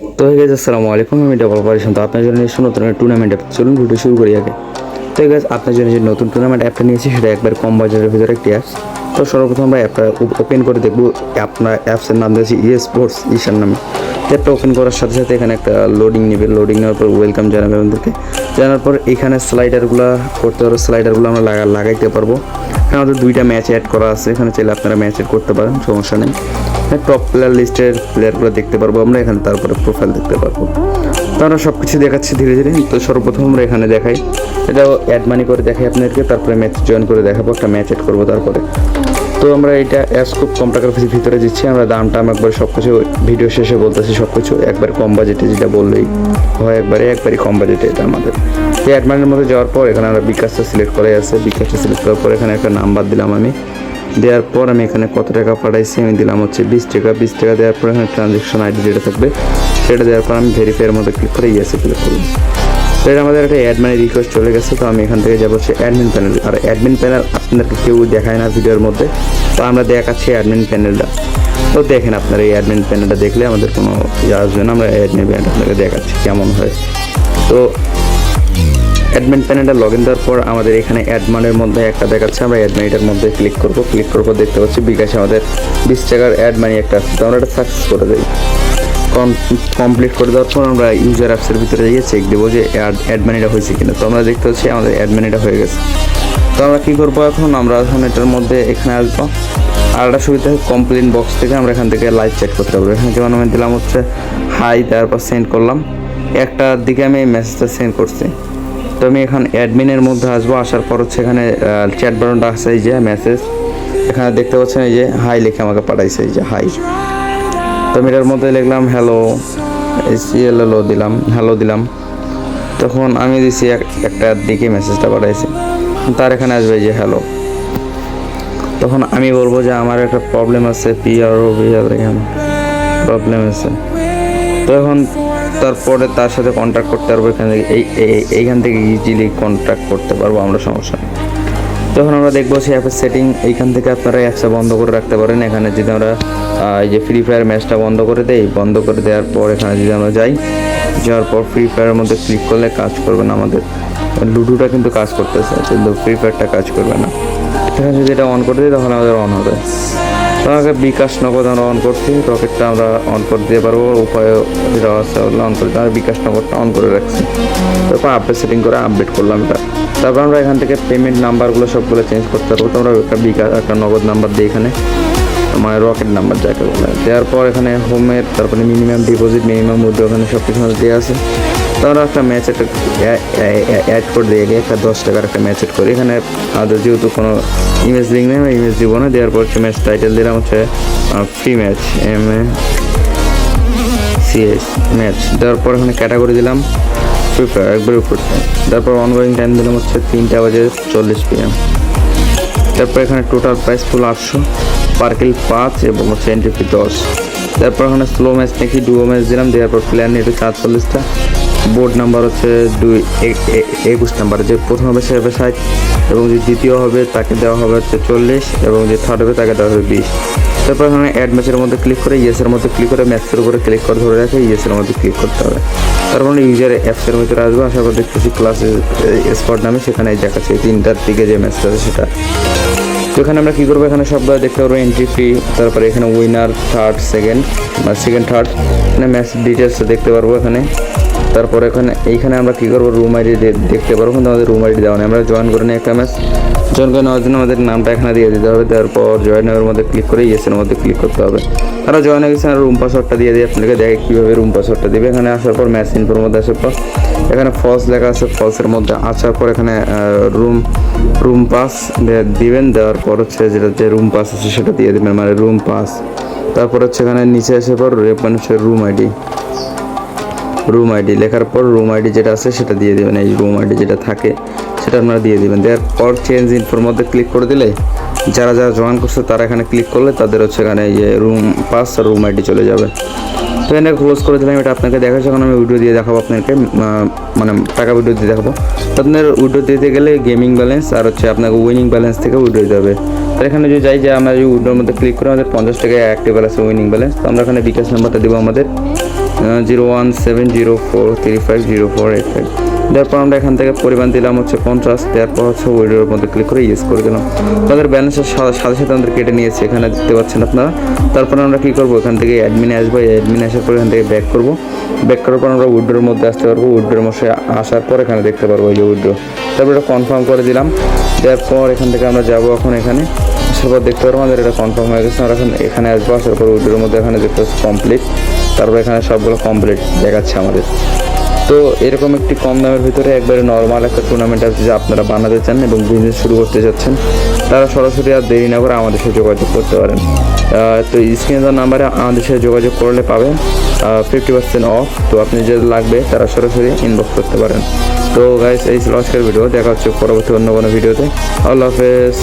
তো হয়ে গেছে আসসালামু আলাইকুম, আমি ডাবল তো আপনার জন্য নিশ্চয় নতুন টুর্নামেন্ট অ্যাপ চলুন, ভিডিও শুরু করি আগে। তো গেছে আপনার জন্য যে নতুন টুর্নামেন্ট অ্যাপটা নিয়েছি, সেটা একবার কম বাজারের ভিতরে একটি অ্যাপস তো সর্বপ্রথম আমরা অ্যাপটা ওপেন করে দেখব। আপনার অ্যাপসের নাম দিয়েছি ইয়ে স্পোর্টস ঈশান নামে। অ্যাপটা ওপেন করার সাথে সাথে এখানে একটা লোডিং নেবে। লোডিং নেওয়ার পর ওয়েলকাম জানাবে আমাদেরকে। জানার পর এখানে স্লাইডারগুলো করতে পারব স্লাইডারগুলো আমরা লাগা লাগাইতে পারব। এখানে আমাদের দুইটা ম্যাচ অ্যাড করা আছে। এখানে চাইলে আপনারা ম্যাচ অ্যাড করতে পারেন, সমস্যা নেই। টপ প্লেয়ার লিস্টের প্লেয়ারগুলো দেখতে পারব আমরা, এখানে তারপরে প্রোফাইল দেখতে পারব। তো আমরা সব কিছু দেখাচ্ছি ধীরে ধীরে, তো সর্বপ্রথম আমরা এখানে দেখাই। এটাও অ্যাড মানি করে দেখাই আপনাদেরকে, তারপরে ম্যাচ জয়েন করে দেখাবো, একটা ম্যাচ অ্যাড করব তারপরে। তো আমরা এটা অ্যাপস খুব কম টাকার ভিতরে দিচ্ছি আমরা দামটা আমি একবার সব কিছু ভিডিও শেষে বলতেছি সব কিছু একবার কম বাজেটে যেটা বললেই হয় একবারে একবারই কম বাজেটে এটা আমাদের। এই অ্যাডমানের মধ্যে যাওয়ার পর এখানে আমরা বিকাশটা সিলেক্ট করে আছে, বিকাশটা সিলেক্ট করার পর এখানে একটা নাম্বার দিলাম আমি। দেওয়ার পর আমি এখানে কত টাকা পাঠাইছি আমি দিলাম হচ্ছে বিশ টাকা বিশ টাকা দেওয়ার পর এখানে ট্রানজ্যাকশন আইডি যেটা থাকবে, সেটা দেওয়ার পর আমি ভেরিফাইয়ের মধ্যে ক্লিক করে ইয়েসে ক্লিক তো এটা আমাদের একটা অ্যাডমিন রিকোয়েস্ট চলে গেছে, তো আমি এখান থেকে যাব হচ্ছে অ্যাডমিন প্যানেল আর অ্যাডমিন প্যানেল আপনাদেরকে কেউ দেখায় না ভিডিওর মধ্যে, তো আমরা দেখাচ্ছি অ্যাডমিন প্যানেলটা তো দেখেন আপনারা এই অ্যাডমিন প্যানেলটা দেখলে আমাদের কোনো ইয়ে আসবে না, আমরা অ্যাডমিন প্যানেলটা আপনাকে দেখাচ্ছি কেমন হয়। তো অ্যাডমিন প্যানেলটা লগ ইন দেওয়ার পর আমাদের এখানে অ্যাডমানের মধ্যে একটা দেখাচ্ছে। আমরা অ্যাড মানিটার মধ্যে ক্লিক করব। ক্লিক পর দেখতে পাচ্ছি বিকাশে আমাদের বিশ টাকার অ্যাডমানি একটা আছে। তো আমরা এটা সাকসেস করে দিই। কমপ্লিট করে দেওয়ার পর আমরা ইউজার অ্যাপসের ভিতরে গিয়ে চেক দেবো যে অ্যাড অ্যাড মানিটা হয়েছে কিনা। তো আমরা দেখতে পাচ্ছি আমাদের অ্যাড মানিটা হয়ে গেছে। তো আমরা কী করব এখন? আমরা এখন এটার মধ্যে এখানে আসব। আর একটা সুবিধা কমপ্লেন বক্স থেকে আমরা এখান থেকে লাইভ চেক করতে পারব। এখানে যেমন আমি দিলাম হচ্ছে হাই তারপর সেন্ড করলাম। একটার দিকে আমি মেসেজটা সেন্ড করছি। তো আমি এখন অ্যাডমিনের মধ্যে আসব, আসার পর হচ্ছে এখানে চ্যাট বাটনটা আসছে এই যে মেসেজ এখানে দেখতে পাচ্ছেন এই যে হাই লিখে আমাকে পাঠাইছে, এই যে হাই তো আমি এটার মধ্যে লিখলাম হ্যালো সিএলএলও দিলাম হ্যালো দিলাম। তখন আমি দিছি এক- একটা দিকে মেসেজটা পাঠাইছি। তার এখানে আসবে যে হ্যালো তখন আমি বলব যে, আমার একটা প্রবলেম আছে বি আর এখানে প্রবলেম আছে। তো এখন তারপরে তার সাথে কন্ট্যাক্ট করতে পারব, এখান থেকে এই, এই- এইখান থেকে ইজিলি কন্ট্যাক্ট করতে পারব, আমরা সমস্যা তখন আমরা দেখব সেই অ্যাপের সেটিং এইখান থেকে আপনারা অ্যাপসটা বন্ধ করে রাখতে পারেন। এখানে যদি আমরা এই যে ফ্রি ফায়ার ম্যাচটা বন্ধ করে দেই, বন্ধ করে দেওয়ার পর এখানে যদি আমরা যাই, যাওয়ার পর ফ্রি ফায়ারের মধ্যে ক্লিক করলে কাজ করবে না আমাদের। লুডোটা কিন্তু কাজ করতেছে, কিন্তু ফ্রি ফায়ারটা কাজ করবে না। এখানে যদি এটা অন করে দিই, তাহলে আমাদের অন হবে। তো আমাকে বিকাশ নগদ আমরা অন করছি, রকেটটা আমরা অন করে দিতে পারব উপায় যেটা আছে অন করে আমরা বিকাশ নগদটা অন করে রাখছি। তারপর আপডেট সেটিং করে আপডেট করলাম এটা। তারপর আমরা এখান থেকে পেমেন্ট নাম্বারগুলো সবগুলো চেঞ্জ করতে পারব। তো আমরা একটা বিকাশ একটা নগদ নাম্বার দিই এখানে মানে রকেট নাম্বার যাকে বলে। দেওয়ার পর এখানে হোমের তারপরে মিনিমাম ডিপোজিট মিনিমাম মুদ্রা ওখানে সব কিছু দেওয়া আছে। তো আমরা একটা ম্যাচ একটা অ্যাড করে দিয়ে গিয়ে একটা দশ টাকার একটা ম্যাচ অ্যাড করি। এখানে আমাদের যেহেতু কোনো ইমেজ লিঙ্ক নেই, আমরা ইমেজ দিব না। দেওয়ার পর হচ্ছে ম্যাচ টাইটেল দিলাম হচ্ছে free match M A CS match দেওয়ার পর এখানে ক্যাটাগরি দিলাম ফ্রি ফায়ার একবার তারপর অনগোয়িং টাইম দিলাম হচ্ছে তিনটা বাজে চল্লিশ পিএম তারপর এখানে টোটাল প্রাইস ফুল আটশো পার্কেল পাঁচ এবং হচ্ছে এন্ট্রি ফি দশ। তারপর এখানে স্লো ম্যাচ নাকি ডুয়ো ম্যাচ দিলাম, দেওয়ার পর প্লেয়ার নিয়ে সাতচল্লিশটা বোর্ড নাম্বার হচ্ছে দুই একুশ নাম্বার, যে প্রথম হবে সে হবে ষাট, এবং যে দ্বিতীয় হবে তাকে দেওয়া হবে হচ্ছে চল্লিশ, এবং যে থার্ড হবে তাকে দেওয়া হবে বিশ। তারপর এখানে অ্যাড ম্যাচের মধ্যে ক্লিক করে ইয়েসের মধ্যে ক্লিক করে ম্যাচের উপরে ক্লিক করে ধরে রাখে ইয়েসের মধ্যে ক্লিক করতে হবে। তারপর ইউজার অ্যাপসের ভিতরে আসবে আসার পর দেখতেছি ক্লাসে স্পট নামে সেখানে দেখাচ্ছে তিনটার দিকে যে ম্যাচটা আছে সেটা। তো এখানে আমরা কী করব? এখানে সবগুলো দেখতে পারব এন্ট্রি ফি তারপরে এখানে winner third second second third এখানে ম্যাচ ডিটেলস দেখতে পারব এখানে। তারপর এখানে এইখানে আমরা কী করব? রুম আইডি দেখতে পারব, কিন্তু আমাদের রুম আইডি দেওয়া নেই। আমরা জয়েন করে নিই একটা ম্যাচ জয়েন করে নেওয়ার জন্য আমাদের নামটা এখানে দিয়ে দিতে হবে। তারপর জয়েনের মধ্যে ক্লিক করে ইয়েসের মধ্যে ক্লিক করতে হবে। তারা জয়েন হয়ে গেছে রুম পাসওয়ার্ডটা দিয়ে দিয়ে আপনাকে দেখে কীভাবে রুম পাসওয়ার্ডটা দেবে। এখানে আসার পর ম্যাচ ইনফোর মধ্যে আসার পর এখানে ফলস লেখা আছে ফলসের মধ্যে আসার পর এখানে রুম রুম পাস দিবেন। দেওয়ার পর হচ্ছে যেটা যে রুম পাস আছে সেটা দিয়ে দেবেন। মানে রুম পাস তারপর হচ্ছে এখানে নিচে আসার পর মানে হচ্ছে রুম আইডি রুম আইডি লেখার পর রুম আইডি যেটা আছে সেটা দিয়ে দেবেন, এই রুম আইডি যেটা থাকে সেটা আপনারা দিয়ে দেবেন। দেওয়ার পর চেঞ্জ ইনফোর মধ্যে ক্লিক করে দিলে যারা যারা জয়েন করছে তারা এখানে ক্লিক করলে তাদের হচ্ছে এখানে যে রুম পাস আর রুম আইডি চলে যাবে। তো এখানে ক্লোজ করে দিলাম, এটা আপনাকে দেখাচ্ছি, এখন আমি ভিডিও দিয়ে দেখাবো আপনাকে মানে টাকা ভিডিও দিয়ে দেখাবো। তো আপনার উইড্রো দিতে গেলে গেমিং ব্যালেন্স আর হচ্ছে আপনাকে উইনিং ব্যালেন্স থেকে উইড্রো দিতে হবে। তো এখানে যদি যাই যে আমরা যদি উইডোর মধ্যে ক্লিক করে, আমাদের পঞ্চাশ টাকা অ্যাক্টিভ আছে উইনিং ব্যালেন্স তো আমরা এখানে বিকাশ নাম্বারটা দেবো আমাদের। Zero one seven zero four three five zero four eight five. তারপর আমরা এখান থেকে পরিমাণ দিলাম হচ্ছে পঞ্চাশ তারপর হচ্ছে উইডোর মধ্যে ক্লিক করে ইউজ করে দিলাম। তাদের ব্যালেন্সের সাথে সাথে আমাদের কেটে নিয়েছে, এখানে দেখতে পাচ্ছেন আপনারা। তারপর আমরা কী করব, এখান থেকে অ্যাডমিনে আসব অ্যাডমিনে আসার পর এখান থেকে ব্যাক করব। ব্যাক করার পর আমরা উইডোর মধ্যে আসতে পারব উইডোর মধ্যে আসার পর এখানে দেখতে পারব এই যে উইড্রো তারপর এটা কনফার্ম করে দিলাম। দেওয়ার পর এখান থেকে আমরা যাব এখন এখানে। আসার পর দেখতে পারব আমাদের এটা কনফার্ম হয়ে গেছে। আমরা এখন এখানে আসব, আসার পর উইডোর মধ্যে এখানে দেখতে পাচ্ছি কমপ্লিট তারপর এখানে সবগুলো কমপ্লিট দেখাচ্ছে আমাদের। তো এরকম একটি কম দামের ভিতরে একবারে নর্মাল একটা টুর্নামেন্ট আছে যে আপনারা বানাতে চান এবং বিজনেস শুরু করতে যাচ্ছেন তারা সরাসরি আর দেরি না করে আমাদের সাথে যোগাযোগ করতে পারেন। তো স্ক্রিনে দেওয়ার নাম্বারে আমাদের সাথে যোগাযোগ করলে পাবেন ফিফটি পার্সেন্ট অফ তো আপনি যে লাগবে তারা সরাসরি ইনবক্স করতে পারেন। তো গাইস এই ছিল আজকের ভিডিও দেখা হচ্ছে পরবর্তী অন্য কোনো ভিডিওতে আল্লাহ হাফেজ।